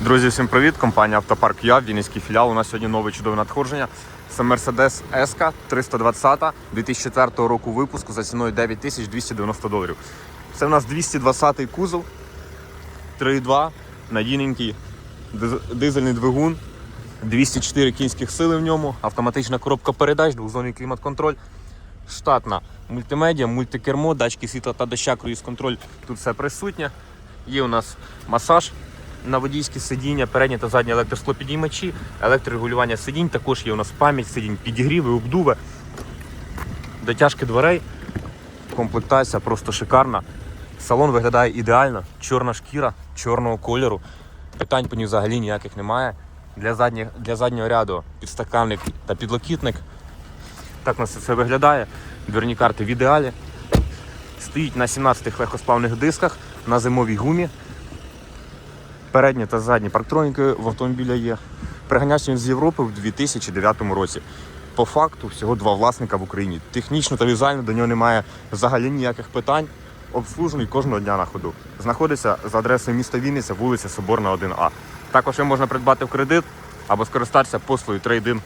Друзі, всім привіт! Компанія Автопарк Я, Вінницький філіал. У нас сьогодні нове чудове надходження. Це Mercedes S 320 2004 року випуску за ціною 9290 доларів. Це у нас 220-й кузов, 3.2, надійненький дизельний двигун, 204 кінських сили в ньому, автоматична коробка передач, двохзонний клімат-контроль, штатна мультимедіа, мультикермо, датчики світла та доща, круїз-контроль. Тут все присутнє. Є у нас масаж на водійські сидіння, переднє та заднє електросклопідіймачі, електрорегулювання сидінь, також є у нас пам'ять сидінь, підігріви, обдуви, дотяжки дверей, комплектація просто шикарна. Салон виглядає ідеально, чорна шкіра, чорного кольору. Питань по ній взагалі ніяких немає. Для, задніх, для заднього ряду підстаканник та підлокітник. Так у нас все виглядає. Дверні карти в ідеалі. Стоїть на 17 легкосплавних дисках на зимовій гумі. Передні та задні парктроніки в автомобіля є. Приганявся він з Європи в 2009 році. По факту всього два власника в Україні. Технічно та візуально до нього немає взагалі ніяких питань. Обслужений кожного дня на ходу. Знаходиться за адресою міста Вінниця, вулиця Соборна, 1А. Також його можна придбати в кредит або скористатися послугою трейдин